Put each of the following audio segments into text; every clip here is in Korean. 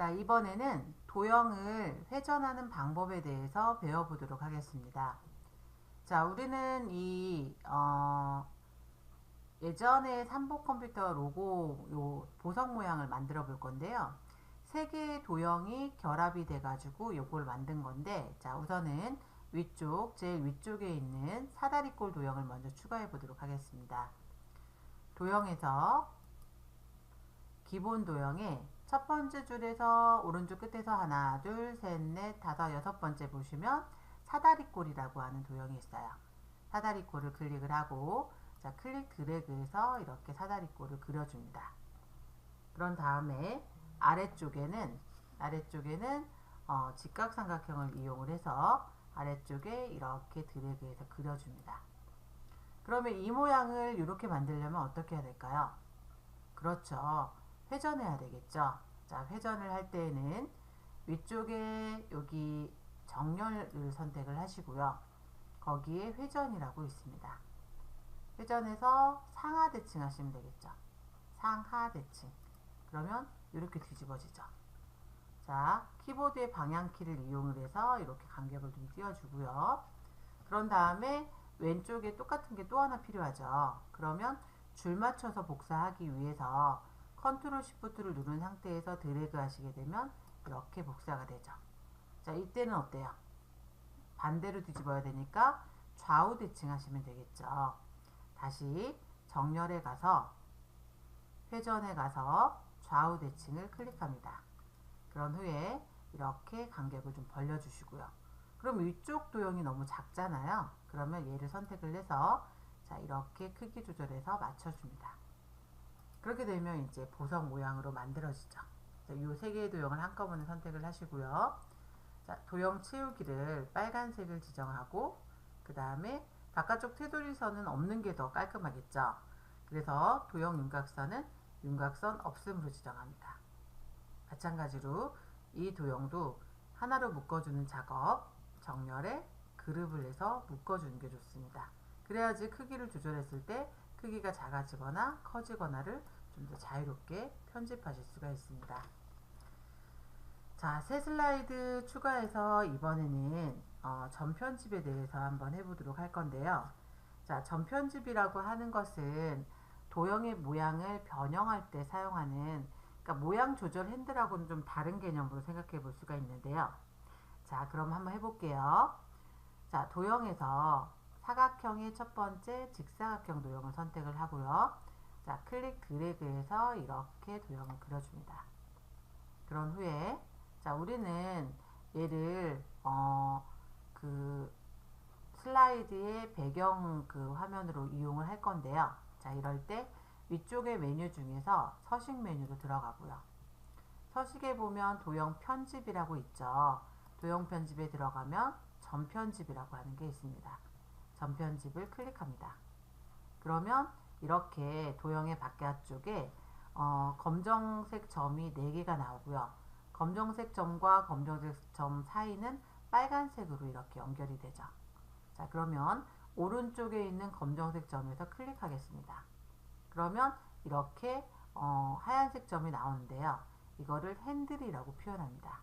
자, 이번에는 도형을 회전하는 방법에 대해서 배워보도록 하겠습니다. 자, 우리는 이, 어, 예전에 삼복 컴퓨터 로고 요 보석 모양을 만들어 볼 건데요. 세 개의 도형이 결합이 돼가지고 요걸 만든 건데, 자, 우선은 위쪽, 제일 위쪽에 있는 사다리꼴 도형을 먼저 추가해 보도록 하겠습니다. 도형에서 기본 도형에 첫 번째 줄에서 오른쪽 끝에서 하나, 둘, 셋, 넷, 다섯, 여섯 번째 보시면 사다리꼴이라고 하는 도형이 있어요. 사다리꼴을 클릭을 하고 자 클릭 드래그해서 이렇게 사다리꼴을 그려줍니다. 그런 다음에 아래쪽에는 아래쪽에는 어, 직각삼각형을 이용을 해서 아래쪽에 이렇게 드래그해서 그려줍니다. 그러면 이 모양을 이렇게 만들려면 어떻게 해야 될까요? 그렇죠. 회전해야 되겠죠. 자, 회전을 할 때에는 위쪽에 여기 정렬을 선택을 하시고요. 거기에 회전이라고 있습니다. 회전해서 상하 대칭 하시면 되겠죠. 상하 대칭. 그러면 이렇게 뒤집어지죠. 자, 키보드의 방향키를 이용을 해서 이렇게 간격을 좀 띄워주고요. 그런 다음에 왼쪽에 똑같은 게 또 하나 필요하죠. 그러면 줄 맞춰서 복사하기 위해서 컨트롤 시프트를 누른 상태에서 드래그 하시게 되면 이렇게 복사가 되죠. 자, 이때는 어때요? 반대로 뒤집어야 되니까 좌우 대칭 하시면 되겠죠. 다시 정렬에 가서 회전에 가서 좌우 대칭을 클릭합니다. 그런 후에 이렇게 간격을 좀 벌려주시고요. 그럼 위쪽 도형이 너무 작잖아요. 그러면 얘를 선택을 해서 자 이렇게 크기 조절해서 맞춰줍니다. 그렇게 되면 이제 보석 모양으로 만들어지죠. 이 세 개의 도형을 한꺼번에 선택을 하시고요. 자, 도형 채우기를 빨간색을 지정하고 그 다음에 바깥쪽 테두리선은 없는 게 더 깔끔하겠죠. 그래서 도형 윤곽선은 윤곽선 없음으로 지정합니다. 마찬가지로 이 도형도 하나로 묶어주는 작업, 정렬에 그룹을 해서 묶어주는 게 좋습니다. 그래야지 크기를 조절했을 때 크기가 작아지거나 커지거나를 좀 더 자유롭게 편집하실 수가 있습니다. 자, 새 슬라이드 추가해서 이번에는 어, 전편집에 대해서 한번 해보도록 할 건데요. 자, 전편집이라고 하는 것은 도형의 모양을 변형할 때 사용하는 그러니까 모양 조절 핸들하고는 좀 다른 개념으로 생각해 볼 수가 있는데요. 자, 그럼 한번 해볼게요. 자, 도형에서 사각형의 첫 번째 직사각형 도형을 선택을 하고요. 자, 클릭 드래그해서 이렇게 도형을 그려줍니다. 그런 후에 자, 우리는 얘를 어, 그 슬라이드의 배경 그 화면으로 이용을 할 건데요. 자, 이럴 때 위쪽의 메뉴 중에서 서식 메뉴로 들어가고요. 서식에 보면 도형 편집이라고 있죠. 도형 편집에 들어가면 전편집이라고 하는 게 있습니다. 전편집을 클릭합니다. 그러면 이렇게 도형의 바깥쪽에 어, 검정색 점이 4개가 나오고요. 검정색 점과 검정색 점 사이는 빨간색으로 이렇게 연결이 되죠. 자, 그러면 오른쪽에 있는 검정색 점에서 클릭하겠습니다. 그러면 이렇게 어, 하얀색 점이 나오는데요. 이거를 핸들이라고 표현합니다.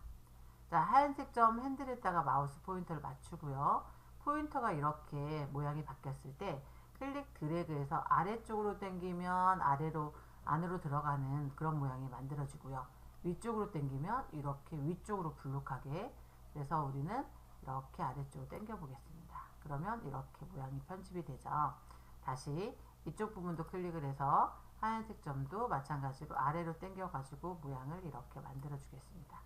자, 하얀색 점 핸들에다가 마우스 포인터를 맞추고요. 포인터가 이렇게 모양이 바뀌었을 때 클릭 드래그해서 아래쪽으로 당기면 아래로 안으로 들어가는 그런 모양이 만들어지고요. 위쪽으로 당기면 이렇게 위쪽으로 블록하게 그래서 우리는 이렇게 아래쪽으로 당겨 보겠습니다. 그러면 이렇게 모양이 편집이 되죠. 다시 이쪽 부분도 클릭을 해서 하얀색 점도 마찬가지로 아래로 당겨 가지고 모양을 이렇게 만들어 주겠습니다.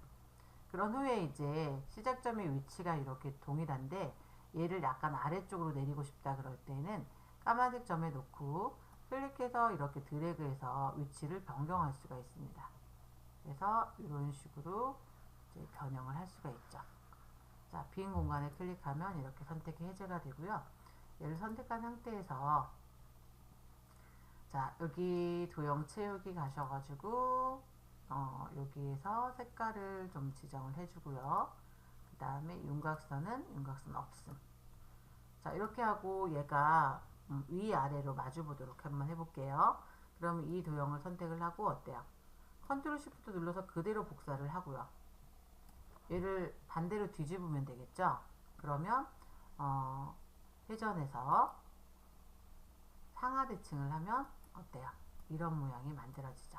그런 후에 이제 시작점의 위치가 이렇게 동일한데 얘를 약간 아래쪽으로 내리고 싶다 그럴 때는 까만색 점에 놓고 클릭해서 이렇게 드래그해서 위치를 변경할 수가 있습니다. 그래서 이런 식으로 이제 변형을 할 수가 있죠. 자, 빈 공간에 클릭하면 이렇게 선택이 해제가 되고요. 얘를 선택한 상태에서 자, 여기 도형 채우기 가셔가지고 어, 여기에서 색깔을 좀 지정을 해주고요. 그 다음에 윤곽선은 윤곽선 없음. 자, 이렇게 하고 얘가 음, 위아래로 마주 보도록 한번 해볼게요. 그러면 이 도형을 선택을 하고 어때요? 컨트롤 시프트 눌러서 그대로 복사를 하고요. 얘를 반대로 뒤집으면 되겠죠? 그러면 어, 회전해서 상하 대칭을 하면 어때요? 이런 모양이 만들어지죠.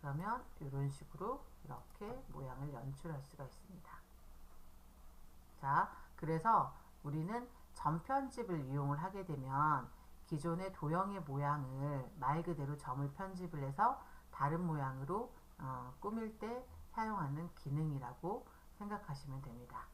그러면 이런 식으로 이렇게 모양을 연출할 수가 있습니다. 자, 그래서 우리는 점편집을 이용을 하게 되면 기존의 도형의 모양을 말 그대로 점을 편집을 해서 다른 모양으로 어, 꾸밀 때 사용하는 기능이라고 생각하시면 됩니다.